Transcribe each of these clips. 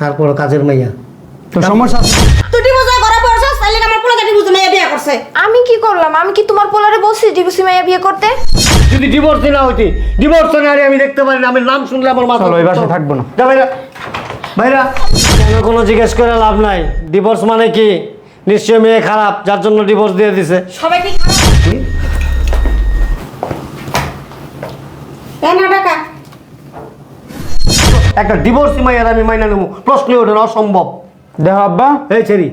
তারপর কাজের মাইয়া। তো সমস্যা? তুই ডিভোর্স হয়ে ঘরে পড়ছস তাইলে আমার পোলাকে ডিভোর্স মেয়ে বিয়ে করছে? আমি কি করলাম? আমি কি তোমার পোলারে বলছি ডিভোর্সি মাইয়া বিয়ে করতে? যদি ডিভোর্স না হইতি ডিভোর্স না আরে আমি দেখতে পারি না আমি নাম শুনলে আমার মাথা চলো এই বাসায় থাকব না। যা ভাইরা ভাইরা কেন কোনো জিজ্ঞেস করে লাভ নাই? ডিভোর্স মানে কি? নিশ্চয় মেয়ে খারাপ যার জন্য ডিভোর্স দিয়ে দিছে। সবাই কি কেন টাকা একটা ডিভোর্সই মাইয়ার আমি মাইনা নেব প্রশ্ন ওঠে না অসম্ভব। দেখো আব্বা। এই ছেড়ি।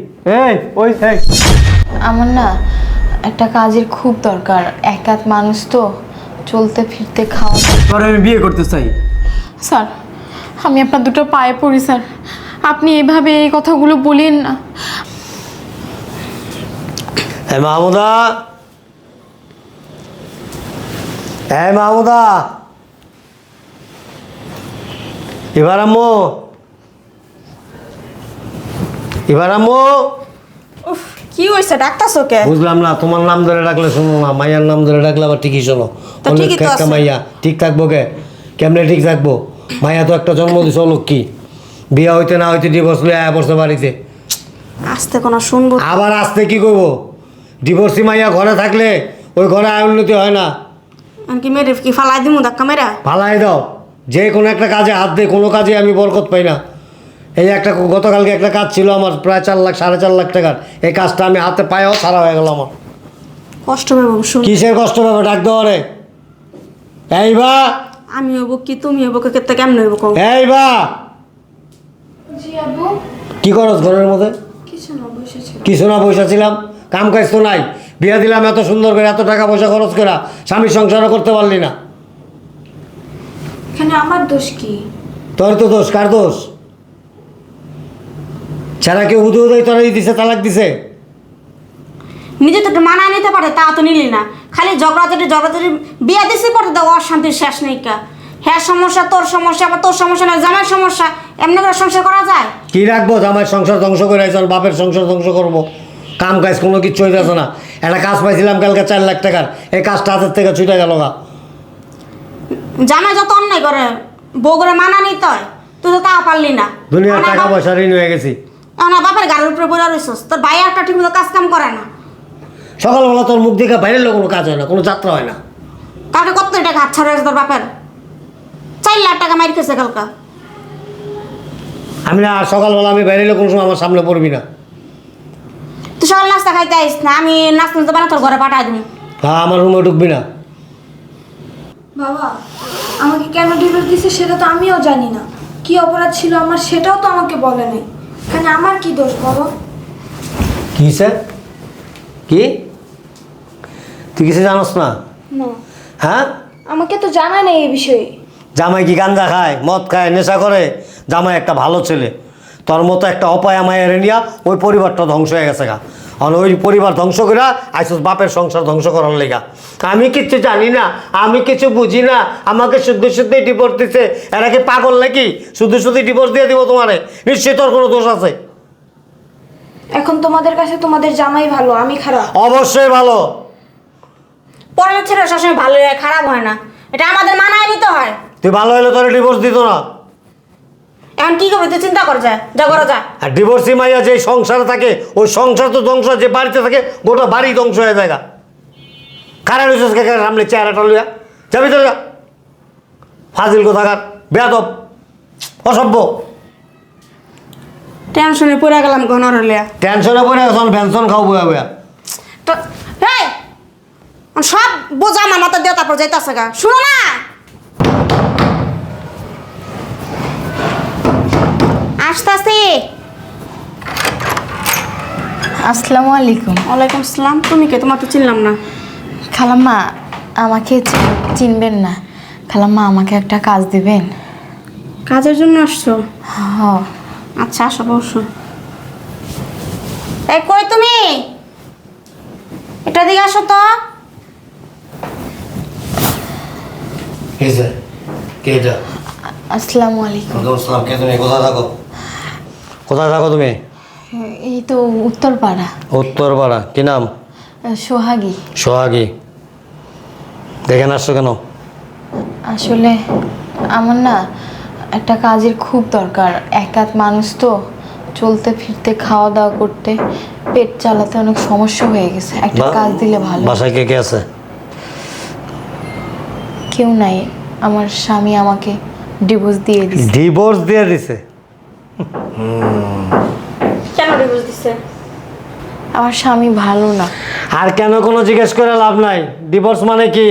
এই ওই এই। আমার না একটা কাজের খুব দরকার। একাত মানুষ তো চলতে ফিরতে খাওয়া তোর আমি বিয়ে করতে চাই। স্যার আমি আপনার দুটো পায়ে পড়ি স্যার। আপনি এভাবে এই কথাগুলো বলেন না। হ্যাঁ মাহমুদা। হ্যাঁ মাহমুদা। এবার আম্মু। এবার আম্মু। উফ কি হইছে? ডাক্তারছো কে? বুঝলাম না তোমার নাম ধরে ডাকলে শোনো না মাইয়ার নাম ধরে ডাকলে আবার ঠিকই শোনো। অনেক একটা মাইয়া ঠিক থাকব কে? কেমনে ঠিক থাকব? মাইয়া তো একটা জন্ম দিছে লক্ষ্মী বিয়া হইতে না হইতে ডিভোর্স লিয়ে আয়া পড়ছে বাড়িতে। আস্তে কোনো শুনব। আবার আসতে কি করব? ডিভোর্সি মাইয়া ঘরে থাকলে ওই ঘরে আয় উন্নতি হয় না। আমি কি মেরে কি ফালাই দিমু ধাক্কা মেরা? ফালাই দাও। যে কোনো একটা কাজে হাত দিয়ে কোনো কাজে আমি বরকত পাই না। এই একটা গতকালকে একটা কাজ ছিল আমার প্রায় চার লাখ সাড়ে চার লাখ টাকার। এই কাজটা আমি হাতে পায়েও সারা হয়ে গেল আমার। কষ্ট পাবো কিসের কষ্ট পাবে ডাক দেওয়া রে এই বা। আমি হব কি তুমি হব কে কেতে কেমন হইব কও? এই বা। জি আবু কি করস ঘরের মধ্যে? কিছু না বসেছিল কিছু না পয়সা ছিলাম। কাম কাজ তো নাই। বিয়া দিলাম এত সুন্দর করে এত টাকা পয়সা খরচ করা স্বামীর সংসারও করতে পারলি না। এখানে আমার দোষ কি? তোর তো দোষ কার দোষ? ছাড়া কেউ উদয় উদয় তোরা দিছে তালাক দিছে? নিজে তো একটু মানায় নিতে পারে তা তো নিলি না। খালি ঝগড়াঝাটি ঝগড়াঝাটি বিয়া দিছি পরে তো অশান্তির শেষ নেই কা। হ্যাঁ সমস্যা তোর সমস্যা আবার তোর সমস্যা না জামার সমস্যা এমনি করে সংসার করা যায়? কি রাখব জামাই সংসার ধ্বংস করে চল বাপের সংসার ধ্বংস করব। কাম কাজ কোনো কিচ্ছু হইতেছে না। একটা কাজ পাইছিলাম কালকে চার লাখ টাকার এই কাজটা হাতের থেকে ছুটে গেল গা। জামাই যত অন্যায় করে বউ করে মানা নিতে হয় তুই তো তাও পারলি না। দুনিয়ার টাকা পয়সা ঋণ হয়ে গেছি। আমার বাপের গাড়ির উপরে পড়ে রইছস তোর ভাই একটা ঠিক মতো কাজ কাম করে না। সকালবেলা তোর মুখ দেখে বাইরের লোক কোনো কাজ হয় না কোনো যাত্রা হয় না। কাকে কত টাকা হাত ছাড়া তোর বাপের? চার লাখ টাকা মারি খেয়েছে কালকা। আমি না আর সকালবেলা আমি বাইরের লোক কোনো সময় আমার সামনে পড়বি না। তুই সকাল নাস্তা খাইতে আইস না আমি নাস্তা বানা তোর ঘরে পাঠাই দিবি। হ্যাঁ আমার রুমে ঢুকবি না। বাবা আমাকে কেন ডিভোর্স দিছে সেটা তো আমিও জানি না। কি অপরাধ ছিল আমার সেটাও তো আমাকে বলে নাই। এখানে আমার কি দোষ বাবা? কি স্যার কি? তুই কিছু জানোস না? না। হ্যাঁ? আমাকে তো জানা নেই এই বিষয়ে। জামাই কি গাঞ্জা খায় মদ খায় নেশা করে? জামাই একটা ভালো ছেলে। তোর মতো একটা অপায়া মায়ের নিয়া ওই পরিবারটা ধ্বংস হয়ে গেছে গা। আর ওই পরিবার ধ্বংস করে আইসুস বাপের সংসার ধ্বংস করার লেগা। আমি কিছু জানি না আমি কিছু বুঝি না আমাকে শুদ্ধ শুদ্ধই ডিভোর্স দিছে। এরা কি পাগল নাকি? শুধু শুধু ডিভোর্স দিয়ে দিব তোমারে? নিশ্চয়ই তোর কোনো দোষ আছে। এখন তোমাদের কাছে তোমাদের জামাই ভালো আমি খারাপ। অবশ্যই ভালো। পরের ছেলে সবসময় ভালো হয় খারাপ হয় না। এটা আমাদের মানায় নিতে হয়। তুই ভালো হলে তোর ডিভোর্স দিত না। এখন কি করবি? তুই চিন্তা কর যা যা করো যা। আর ডিভোর্সি মাইয়া যে সংসারে থাকে ওই সংসার তো ধ্বংস হয়, যে বাড়িতে থাকে গোটা বাড়ি ধ্বংস হয়ে যায়। কারা রয়েছে সামনে চেহারাটা লইয়া? যাবি তো যা। ফাজিল কোথাকার? বেয়াদব। অসভ্য। টেনশনে পড়ে গেলাম ঘন হলে টেনশনে পড়ে এখন পেনশন খাও বয়া বয়া তো হেই! সব বোঝা আমার মাথা দিয়ে তারপর যাইতেছে গা। শুনো না! আস্তে আস্তে আসসালামু আলাইকুম। ওয়ালাইকুম আসসালাম। তুমি কে? তোমার তো চিনলাম না। খালাম্মা আমাকে চিনবেন না। খালাম্মা আমাকে একটা কাজ দিবেন। কাজের জন্য আসছো? হ। আচ্ছা আসো বসো এই কই তুমি? এটা দিকে আসো তো। কে আসসালামু আলাইকুম। কে তুমি? কোথায় থাকো? কোথায় থাকো তুমি? এই তো উত্তরপাড়া। উত্তরপাড়া কি নাম? সোহাগী। সোহাগী। দেখেন আসছো কেন? আসলে আমার না একটা কাজের খুব দরকার। একাত মানুষ তো চলতে ফিরতে খাওয়া দাওয়া করতে পেট চালাতে অনেক সমস্যা হয়ে গেছে। একটা কাজ দিলে ভালো। বাসায় কে কে আছে? কেউ নাই। আমার স্বামী আমাকে ডিভোর্স দিয়ে দিছে। ডিভোর্স দিয়ে দিছে? কেন ডিভোর্স দিচ্ছে আমার স্বামী ভালো না। আর কেন কোনো জিজ্ঞেস করে লাভ নাই? ডিভোর্স মানে কি?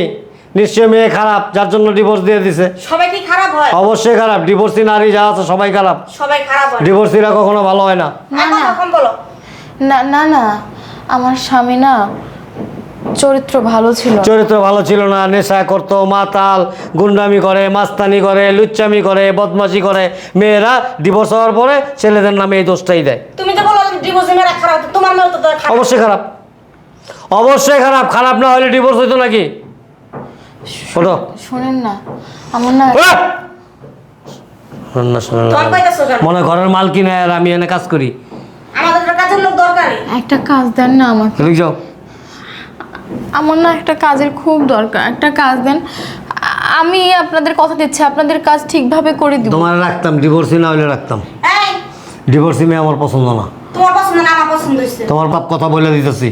নিশ্চয় মেয়ে খারাপ যার জন্য ডিভোর্স দিয়ে দিছে। সবাই কি খারাপ হয়? অবশ্যই খারাপ ডিভোর্সি নারী যা আছে সবাই খারাপ। সবাই খারাপ হয়। ডিভোর্সিরা কখনো ভালো হয় না। না না। বলো না না না। আমার স্বামী না চরিত্র ভালো ছিল। চরিত্র ভালো ছিল না। নেশা করতো মাতাল গুন্ডামি করে মাস্তানি করে লুচ্চামি করে বদমাশি করে। মেয়েরা ডিভোর্স হওয়ার পরে ছেলেদের নামে এই দোষটাই দেয়। তুমি তো বলো ডিভোর্স মেয়েরা খারাপ তো তোমার মেয়েও তো অবশ্যই খারাপ। অবশ্যই খারাপ। খারাপ না হলে ডিভোর্স হইতো নাকি? ওঠো শোনেন না আমার না! শোন শোন মনে ঘরের মাল কিনে আর আমি এনে কাজ করি। আমাদের কাজের লোক দরকারই একটা কাজ দেন না আমাকে। যাও। আমার না একটা কাজের খুব দরকার। একটা কাজ দেন আমি আপনাদের কথা দিচ্ছি আপনাদের কাজ ঠিকভাবে করে দিব। তোমার রাখতাম ডিভোর্সি না হলে রাখতাম। এই! ডিভোর্সি মেয়ে আমার পছন্দ না। তোমার পছন্দ না আমার পছন্দ হয়েছে তোমার বাপ কথা বলে দিতেছি।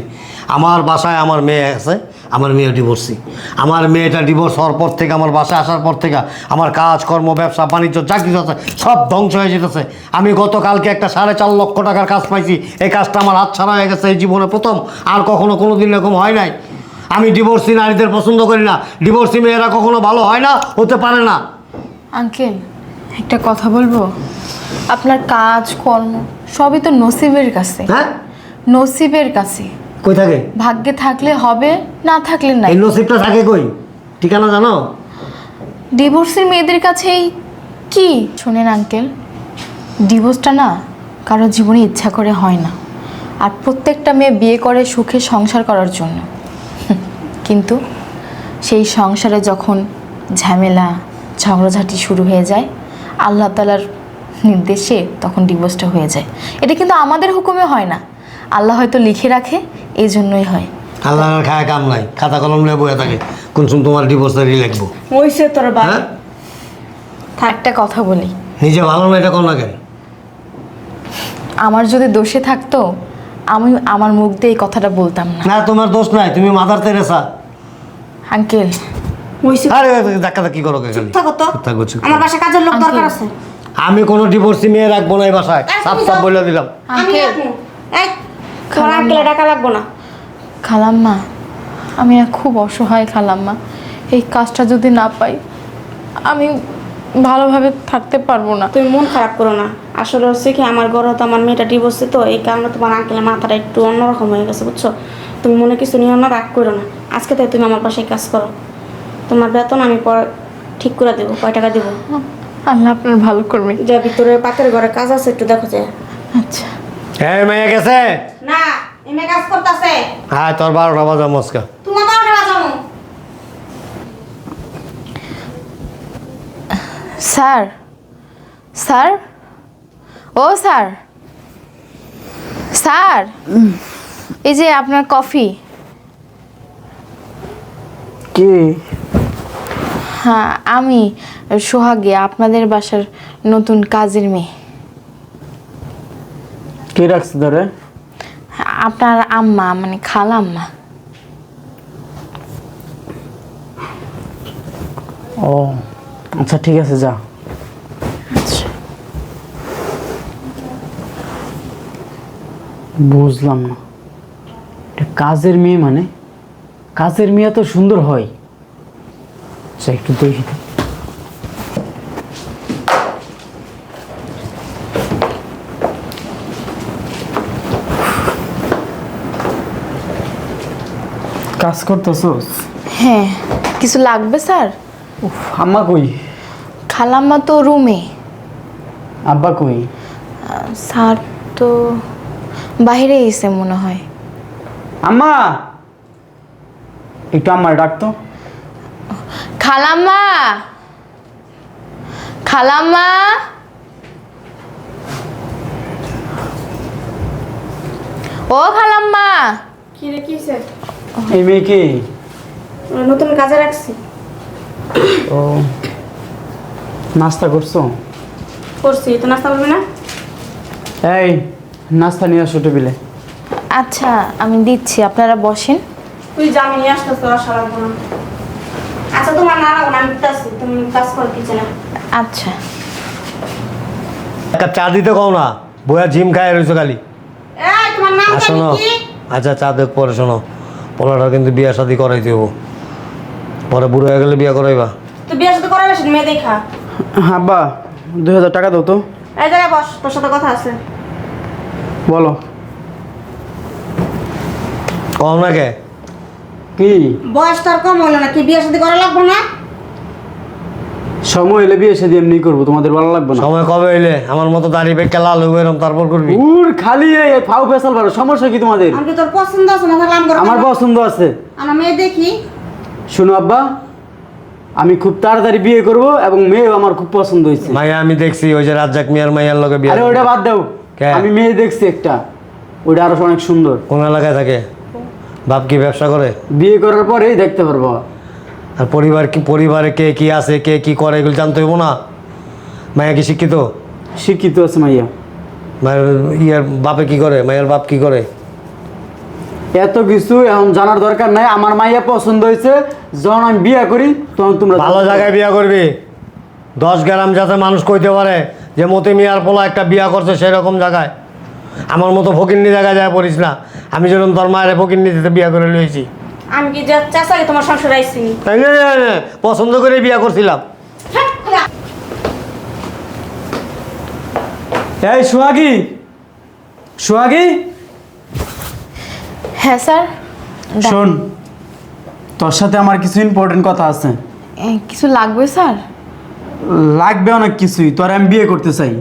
আমার বাসায় আমার মেয়ে আছে আমার মেয়ে ডিভোর্সি আমার মেয়েটা ডিভোর্স হওয়ার পর থেকে আমার বাসায় আসার পর থেকে আমার কাজ কর্ম ব্যবসা বাণিজ্য যা কিছু আছে সব ধ্বংস হয়ে যেতেছে। আমি গতকালকে একটা সাড়ে চার লক্ষ টাকার কাজ পাইছি। এই কাজটা আমার হাত ছাড়া হয়ে গেছে এই জীবনে প্রথম। আর কখনো কোনো দিন এরকম হয় নাই। আমি ডিভোর্সি নারীদের পছন্দ করি না। ডিভোর্সি মেয়েরা কখনো ভালো হয় না হতে পারে না। আঙ্কেল একটা কথা বলব? আপনার কাজ কর্ম সবই তো নসিবের কাছে। হ্যাঁ? নসিবের কাছে। কই থাকে? ভাগ্যে থাকলে হবে না থাকলে নাই। এই নসিবটা থাকে কই? ঠিকানা জানো? ডিভোর্সের মেয়েদের কাছেই কি? শোনেন আঙ্কেল ডিভোর্সটা না কারও জীবনে ইচ্ছা করে হয় না। আর প্রত্যেকটা মেয়ে বিয়ে করে সুখে সংসার করার জন্য। কিন্তু সেই সংসারে যখন ঝামেলা ঝগড়াঝাটি শুরু হয়ে যায় আল্লাহ তালার নির্দেশে তখন ডিভোর্সটা হয়ে যায়। এটা কিন্তু আমাদের হুকুমে হয় না। আল্লাহ হয়তো লিখে রাখে এই জন্যই হয়। আল্লাহ খায় কাম নাই। খাতা কলম নিয়ে বয়ে থাকে। কোন সময় তোমার ডিভোর্সারি লিখব? হইছে তোর বাপ। হ্যাঁ? একটা কথা বলি। নিজে ভালো না এটা কোন না কেন? আমার যদি দোষে থাকতো আমি আমার মুখ দিয়ে এই কথাটা বলতাম না। না তোমার দোষ নাই তুমি মাদার তেরেসা। আঙ্কেল। হইছে। আরে ধাক্কা ধাক্কি করো কে খালি থাকো তো। থাকো, আমার। বাসায় কাজের লোক দরকার আছে। আমি কোনো ডিভোর্সি মেয়ে রাখব না এই বাসায়। সাপ সাপ বলে দিলাম। আমি আঙ্কেল। রাখব। এই তোমার খালাম্মা। আঙ্কেলে টাকা লাগবো না। খালাম্মা আমি খুব অসহায় খালাম্মা। এই কাজটা যদি না পাই আমি ভালোভাবে থাকতে পারব না। তুমি মন খারাপ করো না। আসলে হচ্ছে কি আমার ঘরে তো আমার মেয়েটা ডিভোর্সে তো এই কারণে তোমার আঙ্কেলের মাথাটা একটু অন্যরকম হয়ে গেছে বুঝছ? তুমি মনে কিছু নিও না রাগ করো না। আজকে তাই তুমি আমার পাশে কাজ করো। তোমার বেতন আমি পর ঠিক করে দেবো কয় টাকা দেবো? আল্লাহ আপনার ভালো করবে যা ভিতরে পাকের ঘরে কাজ আছে একটু দেখো যে। আচ্ছা। হ্যাঁ মেয়ে গেছে? না এমনি কাজ করতেছে। হ্যাঁ তোর বারোটা বাজা মস্কা তোমার বারোটা বাজাবো স্যার। স্যার? ও স্যার। স্যার এই যে আপনার কফি। কি? হ্যাঁ আমি সোহাগে আপনাদের বাসার নতুন কাজের মেয়ে। কে রাখছে ধরে? আপনার আম্মা মানে খালাম্মা ও। আচ্ছা ঠিক আছে যা। আচ্ছা। বুঝলাম না। কাজের মেয়ে মানে? কাজের মেয়ে তো সুন্দর হয়। আচ্ছা একটু দেখি। কাজ করতেছস? হ্যাঁ কিছু লাগবে স্যার? উফ আম্মা কই? খালাম্মা তো রুমে। আব্বা কই? স্যার তো বাইরে এসে মনে হয়। আম্মা! একটু আম্মার ডাকতো খালাম্মা! খালাম্মা! ও খালাম্মা! কি রে কি সে এই মেয়েকে নতুন কাজে রাখছি। ও। নাস্তা করছ? করছি তো নাস্তা করবি না? এই নাস্তা নিয়ে আসো টেবিলে। আচ্ছা আমি দিচ্ছি আপনারা বসেন। তুই জামি নিয়ে আসতে তোর আশা রাখব আচ্ছা তোমার না না আমি দিতেছি তুমি কাজ করো কিচেনে। আচ্ছা। একটা চা দিতে কও না বইয়া জিম খায় রয়েছে খালি। এই তোমার নাম আর শোনো কি? আচ্ছা চা দেখ পরে শোনো। পোলাটা কিন্তু বিয়া শাদি করাই দেব পরে বুড়ো হয়ে গেলে বিয়া করাইবা। তুই বিয়ের সাথে করালে মেয়ে দেখা। আব্বা দুই হাজার টাকা দাও তো। এই জায়গায় বস তোর সাথে কথা আছে। বলো। কম না কে? কি বয়স তার কম হলো না কি বিয়ের সাথে করা লাগবো না? সময় এলে বিয়ে সেদিন এমনি করব তোমাদের ভালো লাগবে না? সময় কবে হইলে? আমার মতো দাড়ি পেকে লাল হইব এরম তারপর করবি? উর খালি এই ফাউ ফেসাল বারো সমস্যা কি তোমাদের? আমি তোর পছন্দ আছে না তাহলে আমি করব আমার পছন্দ আছে। আমরা মেয়ে দেখি। শুনো আব্বা আমি খুব তাড়াতাড়ি বিয়ে করব এবং মেয়ে আমার খুব পছন্দ হয়েছে। মাইয়া আমি দেখছি ওই যে রাজ্জাক মিয়ার মাইয়ার লগে বিয়া আরে ওটা বাদ দাও? আমি মেয়ে দেখছি একটা। ওটা আরও অনেক সুন্দর। কোন এলাকায় থাকে? বাপ কি ব্যবসা করে? বিয়ে করার পরেই দেখতে পারব। আর পরিবার কি পরিবারে কে কি আছে কে কি করে এগুলো জানতে হইব না। মায়া কি শিক্ষিত? শিক্ষিত আছে মাইয়া। মায়ের ইয়ার বাপে কি করে? মায়ের বাপ কি করে? এত কিছু এখন জানার দরকার নাই। আমার মাইয়া পছন্দ হয়েছে যখন আমি বিয়ে করি তখন তোমরা ভালো জায়গায় বিয়ে করবি। দশ গ্রাম যাতে মানুষ কইতে পারে যে মতি মিয়ার পোলা একটা বিয়া করছে সেরকম জায়গায়। আমার মতো ফকিন্নি জায়গায় যায় পড়িস না। আমি যেরকম তোর মায়ের ফকিন্নি দিতে বিয়া করে লইছি। আমি কি তোমার সংসার আইসি তাই না, পছন্দ করে বিয়া করছিলাম। এই সোহাগী সোহাগী? হ্যাঁ স্যার। শোন তোর সাথে আমার কিছু ইম্পর্টেন্ট কথা আছে। কিছু লাগবে স্যার? লাগবে অনেক কিছুই তোর আমি বিয়ে করতে চাই।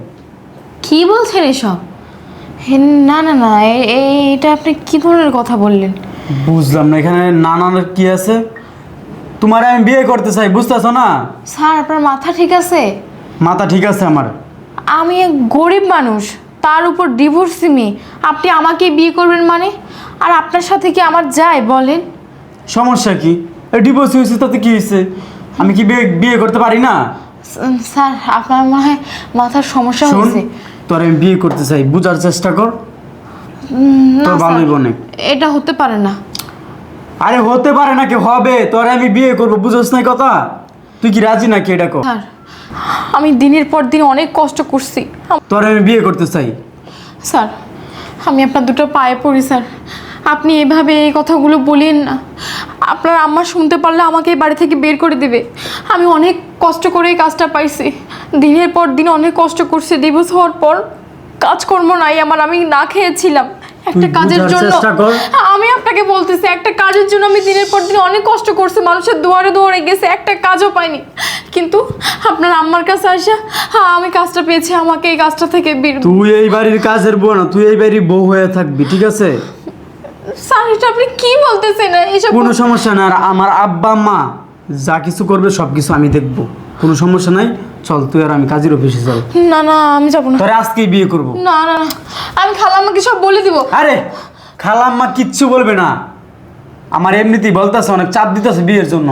কি বলছেন এসব? না না না এটা আপনি কি ধরনের কথা বললেন? বুঝলাম না এখানে নানানের কি আছে? তোমার আমি বিয়ে করতে চাই বুঝতেছো না? স্যার আপনার মাথা ঠিক আছে? মাথা ঠিক আছে আমার। আমি এক গরিব মানুষ তার উপর ডিভোর্সি মেয়ে আপনি আমাকে বিয়ে করবেন মানে? আর আপনার সাথে কি আমার যায় বলেন। সমস্যা কি? ডিভোর্স হয়েছে তাতে কি হয়েছে? আমি কি বিয়ে বিয়ে করতে পারি না? স্যার আপনার মনে হয় মাথার সমস্যা হয়েছে? তোর আমি বিয়ে করতে চাই বুঝার চেষ্টা কর। না তোর ভালোই বনে এটা হতে পারে না। আরে হতে পারে নাকি হবে? তোর আমি বিয়ে করব বুঝোস না কথা? তুই কি রাজি নাকি এটা কর? স্যার আমি দিনের পর দিন অনেক কষ্ট করছি। তোর আমি বিয়ে করতে চাই। স্যার আমি আপনার দুটো পায়ে পড়ি, স্যার। আপনি এভাবে এই কথাগুলো বলেন না। আপনার আম্মা শুনতে পারলে আমাকে এই বাড়ি থেকে বের করে দেবে। আমি অনেক কষ্ট করে এই কাজটা পাইছি। দিনের পর দিন অনেক কষ্ট করছি। দিবস হওয়ার পর কাজকর্ম নাই আমার, আমি না খেয়েছিলাম। একটা কাজের জন্য আমি আপনাকে বলতেছি একটা কাজের জন্য আমি দিনের পর দিন অনেক কষ্ট করছি মানুষের দুয়ারে দুয়ারে গেছে একটা কাজও পাইনি। কিন্তু আপনার আম্মার কাছে আসা হ্যাঁ আমি কাজটা পেয়েছি আমাকে এই কাজটা থেকে বের তুই এই বাড়ির কাজের বউ না তুই এই বাড়ির বউ হয়ে থাকবি ঠিক আছে? স্যার এটা আপনি কি বলতেছেন? এসব কোনো সমস্যা না আর আমার আব্বা মা যা কিছু করবে সব কিছু আমি দেখব। কোনো সমস্যা নাই? চল তুই আর আমি কাজের অফিসে চল না না আমি যাব না। তোরে আজকেই বিয়ে করব। না না না আমি খালাম্মাকে সব বলে দিব। আরে খালাম্মা কিচ্ছু বলবে না। আমার এমনিতেই বলতেছে অনেক চাপ দিতেছে বিয়ের জন্য।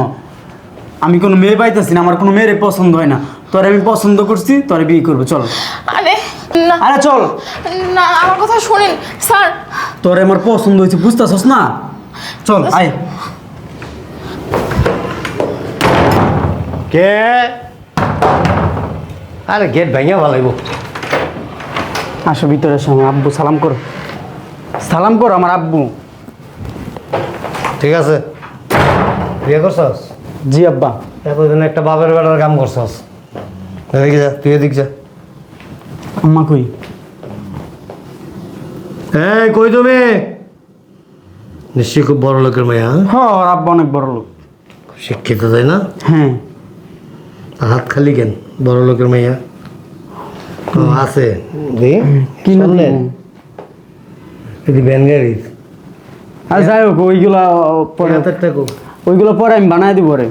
আমি কোনো মেয়ে পাইতেছি না আমার কোনো মেয়ের পছন্দ হয় না। তোরে আমি পছন্দ করছি তোরে বিয়ে করব চল। আরে না। আরে চল। না আমার কথা শোনেন স্যার। তোরে আমার পছন্দ হয়েছে বুঝতেছস না? চল আয়। কে? আরে গেট ভেঙে ভালাইব আসো ভিতরে এসো আমার আব্বু সালাম করো। সালাম করো আমার আব্বু। ঠিক আছে। বিয়ে করছস? জি আব্বা। এতদিন একটা বাপের বেটার কাম করছস। এদিকে যা তুই এদিক যা। আম্মা কই? এই কই তুমি? নিশ্চয়ই খুব বড় লোকের মেয়ে হ্যাঁ? হ ওর আব্বা অনেক বড় লোক শিক্ষিত তাই না? হ্যাঁ। হাত খালি কেন? বড় লোকের মেয়া ও আছে। কি শুনলেন? এদি ভ্যান গাড়ি। আর যাই হোক ওইগুলা পরে টাকু ওইগুলো পরে আমি বানাই দিব রে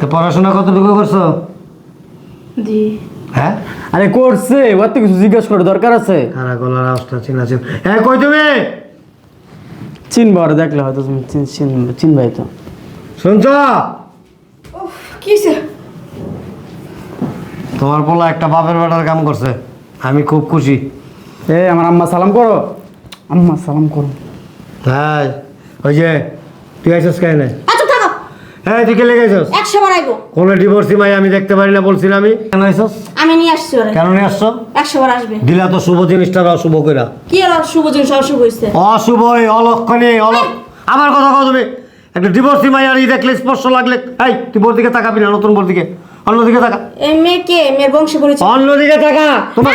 তো পড়াশোনা কতটুকু করছ? জি। হ্যাঁ? আরে করছে। ওর তো কিছু জিজ্ঞেস করে দরকার আছে। কারা গলার আওয়াজটা চিনা চিন। হ্যাঁ কই তুমি? চিনবা ওরা দেখলে হয়তো তুমি চিন- চিন- চিনবাই তো। শুনছ? কিসে তোমার পোলা একটা বাপের বেটার কাম করছে। আমি খুব খুশি। এ আমার আম্মা সালাম করো। আম্মা সালাম করো। হ্যাঁ ওই যে তুই আইসস কেন? আচ্ছা থাকো। হ্যাঁ তুই কে লেগেছস একশো বাড়াইবো কোনো ডিভোর্সি মাই আমি দেখতে পারি না বলছি না আমি। কেন আইসস? আমি নিয়ে আসছি ওরে। কেন নিয়ে আসছো? একশো বার আসবে। দিলা তো শুভ জিনিসটা অশুভ কইরা। কি আর শুভ জিনিস অশুভ হয়েছে অশুভ অলক্ষণে অলক আমার কথা কও তুমি। একটা ডিভোর্সি মাই আর ই দেখলে স্পর্শ লাগলে এই তুই বোর দিকে তাকাবি না নতুন বোর দিকে। অন্যদিকে তাকা। এই মেয়ে কে? মেয়ের বংশ পরিচয়। অন্যদিকে তাকা। তোমার।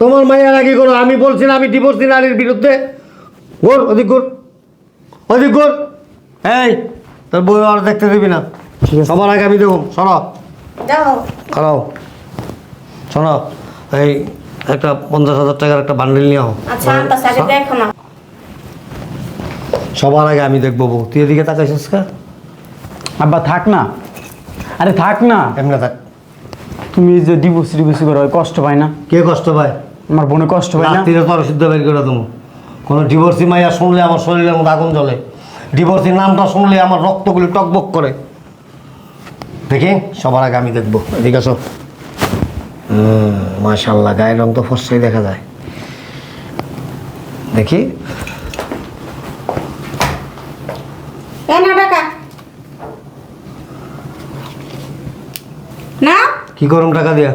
তোমার মাইয়ার আগে করো আমি বলছি না আমি ডিভোর্সি নারীর বিরুদ্ধে। গোর অধিক গোর অধিক গোর এই তোর বই আর দেখতে দিবি না। ঠিক আছে। সবার আগে আমি দেখুন সরো। যাও খারাও শোনো এই একটা পঞ্চাশ হাজার টাকার একটা বান্ডিল নিয়ে আচ্ছা দেখো না। সবার আগে আমি দেখব বউ। তুই এদিকে তাকাইছিস কা আব্বা থাক না। আরে থাক না। এমনি থাক। তুমি এই যে ডিভোর্স ডিভোর্স করো ওই কষ্ট পায় না? কে কষ্ট পায়? আমার বোনে কষ্ট পায় না? রাত্রিরে তোর সিদ্ধ বের করে দেবো। কোনো ডিভোর্সি মাইয়া শুনলে আমার শরীরের মধ্যে আগুন জ্বলে। ডিভোর্সি নামটা শুনলে আমার রক্তগুলি টকবক করে। দেখি সবার আগে আমি দেখব। এদিকে আসো। মাশাল্লাহ গায়ের রং তো ফসই দেখা যায়। দেখি এই না টাকা না? কি করুন টাকা দিয়া?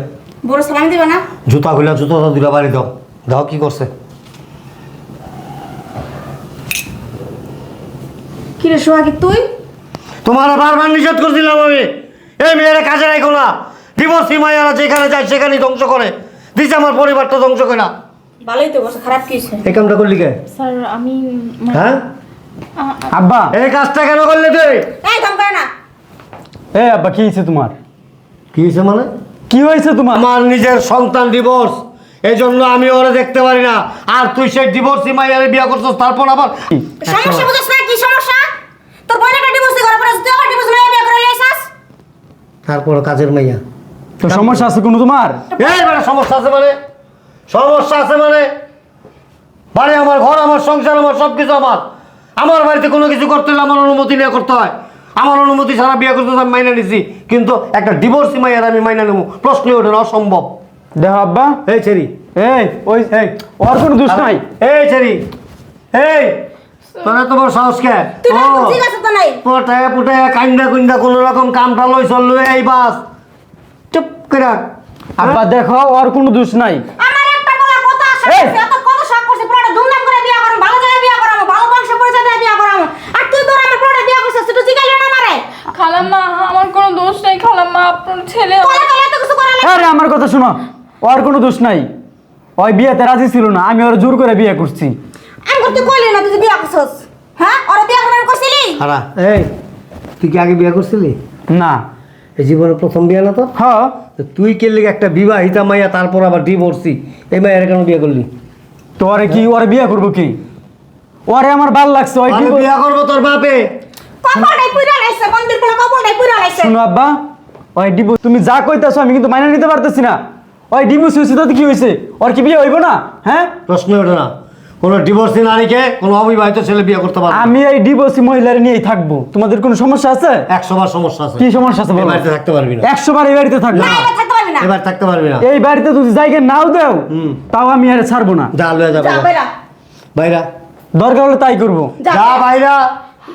বড় সালাম দিবে না? জুতা খুলে জুতো তো দুটা বাড়ি দাও। দাও কি করছে? কি রে সোহাগী তুই? তোমার বারবার নিষেধ করছিলাম আমি। এই মেয়েরা কাজে রাখো না। ডিভোর্সি যেখানে যায় সেখানেই ধ্বংস করে। দিছে আমার পরিবারটা ধ্বংস করে। না ভালোই তো বসে খারাপ কি এই কামটা করলি কে? স্যার আমি হ্যাঁ? আব্বা এই কাজটা কেন করলি তুই? এই দম করে না। এ আব্বা কি হয়েছে তোমার? কি হয়েছে মানে? কি হয়েছে তোমার? আমার নিজের সন্তান ডিভোর্স এই জন্য আমি ওরা দেখতে পারি না। আর তুই সেই ডিভোর্সি মাইয়ারে বিয়ে করছিস তারপর আবার সমস্যা বুঝছ না কি সমস্যা? তোর বোনের ডিভোর্স করে পরে তুই আবার ডিভোর্স মেয়ে বিয়ে করে লাইছাস তারপর কাজের মাইয়া। তো সমস্যা আছে কোনো তোমার? এই মানে সমস্যা আছে মানে? সমস্যা আছে মানে? বাড়ি আমার ঘর আমার সংসার আমার সব কিছু আমার। আমার বাড়িতে কোনো কিছু করতে হলে আমার অনুমতি নিয়ে করতে হয়। আমার অনুমতি ছাড়া বিয়ে করতে আমি মাইনে নিছি কিন্তু একটা ডিভোর্সি মাইয়ার আমি মাইনে নেব। প্রশ্নই ওঠে না, অসম্ভব। দেখো আব্বা। এই ছেড়ি। এই ওই এই ওর কোনো দোষ নাই। এই ছেড়ি। এই তোরা তোমার সাহস কে? আছে পটায় পুটায় কান্দা কুন্দা কোনো রকম কামটা লই চলল এই বাস। চুপ করে রাখ। আব্বা দেখো ওর কোনো দোষ নাই। আমার একটা বলা কথা আশা এই! করছে এত কত শখ করছে পুরোটা ধুমধাম করে বিয়ে করাম ভালো জায়গায় বিয়ে করাম ভালো বংশ পরিচয় দিয়ে বিয়ে করাম আর তুই তোর আমার পুরোটা বিয়ে করছিস তুই জিগাইলি না আমারে? খালাম্মা আমার কোনো দোষ নেই খালাম্মা আপনার ছেলে তোলা তোলা এত কিছু করা আরে আমার কথা শোনো। ওর কোনো দোষ নাই। ওই বিয়েতে রাজি ছিল না আমি ওর জোর করে বিয়ে করছি। আমি তুই কইলি না তুই বিয়ে করছিস। হ্যাঁ? ওরা বিয়ে করবার কইছিলি? হারা এই। তুই কি আগে বিয়ে করছিলি? না। এই জীবনের প্রথম বিয়ে না তো? হ। তুই কে লিগে একটা বিবাহিতা মাইয়া তারপর আবার ডিভোর্সি এই কেন বিয়ে করলি? তো ওরে কি ওরে বিয়ে করব কি? ওরে আমার ভালো লাগছে ওই কি বিয়ে করব তোর বাপে। কপালটাই পুরা লাইছে মন্দির কোলা কপালটাই পুরা লাইছে। শুনো আব্বা ওই ডিভোর্স তুমি যা কইতাছো আমি কিন্তু মাইনা নিতে পারতেছি না। ওই ডিভোর্স হয়েছে কি হয়েছে ওর কি বিয়ে হইব না? হ্যাঁ? প্রশ্ন ওঠে না। কোনো ডিভোর্সি নারীকে কোনো অবিবাহিত ছেলে বিয়ে করতে পারবে আমি এই ডিভোর্সি মহিলার নিয়েই থাকব। তোমাদের কোনো সমস্যা আছে? একশো বার সমস্যা আছে। কি সমস্যা আছে বলো? বাড়িতে থাকতে পারবি না। একশো বার এই বাড়িতে থাকব না না। এবার থাকতে পারবি না। এবার থাকতে পারবি না। এই বাড়িতে যদি জায়গা নাও দেও তাও আমি আর ছাড়বো না। যা লয়ে যাবে বাইরা। বাইরা। দরকার হলে তাই করব। যা যা বাইরা।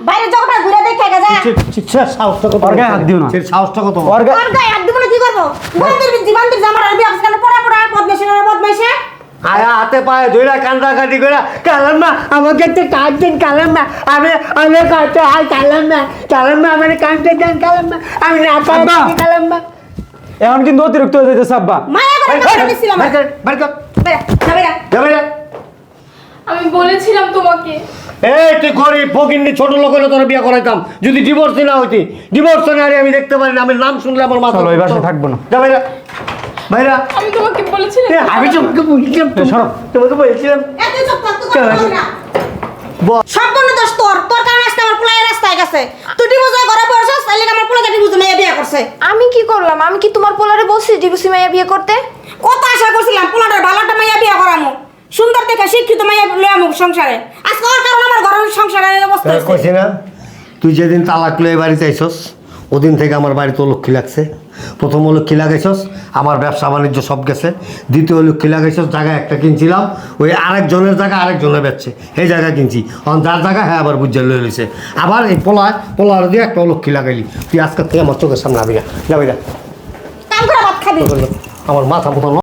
বাইরে জগটা ঘুরে দেখে গা যা। ছি- ছি- ছি, সাহসটা কত ওর গায়ে হাত দিও না। ছি, সাহসটা কত ওর গা- গায়ে হাত দিব না কি করব? মন্দির জীবনদের জামার বিয়ে করছিস কেন পড়া পড়া বদমাইশি আয়া হাতে পায়ে ধইরা কান্দা কাটি করে কালাম্মা আমাকে একটু কাজ দেন কালাম্মা। আমি আমি কাটতে হয় কালাম্মা? কালাম্মা আমার কাটতে দেন কালাম্মা। আমি না আব্বা। পারি কালাম্মা। এখন কিন্তু অতিরিক্ত হয়ে আব্বা। মায়া করে বের বের। আমি বলেছিলাম তোমাকে এই তুই গরিব ফকিন্নি ছোট লোক হলে তোর বিয়ে করাইতাম। যদি ডিভোর্স না হইতি ডিভোর্স নারী আমি দেখতে পারি না আমি নাম শুনলে আমার মাথা চলো, এই বাসায় থাকব না। যা ভাইরা বাইরা। আমি তোমাকে বলেছিলাম। আমি তোমাকে বলছিলাম সরো। তোমাকে বলছিলাম। এত চুপ কর তুই কথা বলবি না সম্পূর্ণ দোষ তোর। তোর কারণে আজকে আমার পোলাই রাস্তায় গেছে। তুই ডিভোর্স হয়ে ঘরে পড়ছিস তাই লেগে আমার পোলাকে ডিভোর্স মেয়ে বিয়ে করছে? আমি কি করলাম? আমি কি তোমার পোলারে বলছি ডিভোর্সি মাইয়া বিয়ে করতে? কত আশা করছিলাম পোলাটার ভালোটা মাইয়া বিয়ে করামু। সুন্দর দেখে শিক্ষিত মাইয়া লয়ে সংসারে। আজকে ওর কারণে আমার ঘরের সংসারে অবস্থা হয়েছে। কইছি না তুই যেদিন তালাক লয়ে বাড়িতে আইসস ওদিন থেকে আমার বাড়িতে লক্ষ্মী লাগছে। প্রথম হলো কি লাগাইছস আমার ব্যবসা বাণিজ্য সব গেছে। দ্বিতীয় কি লাগাইছস জায়গা একটা কিনছিলাম ওই আরেকজনের জায়গা আরেকজনে বেচছে এই জায়গা কিনছি। অন যার জায়গা হ্যাঁ আবার বুঝে লয়ে লইছে। আবার এই পোলায় পোলার দিয়ে একটা লক্ষ্মী লাগাইলি। তুই আজকের থেকে আমার চোখের সামনে আবি না যাবি না। কাম করে ভাত খাবি। আমার মাথা মতো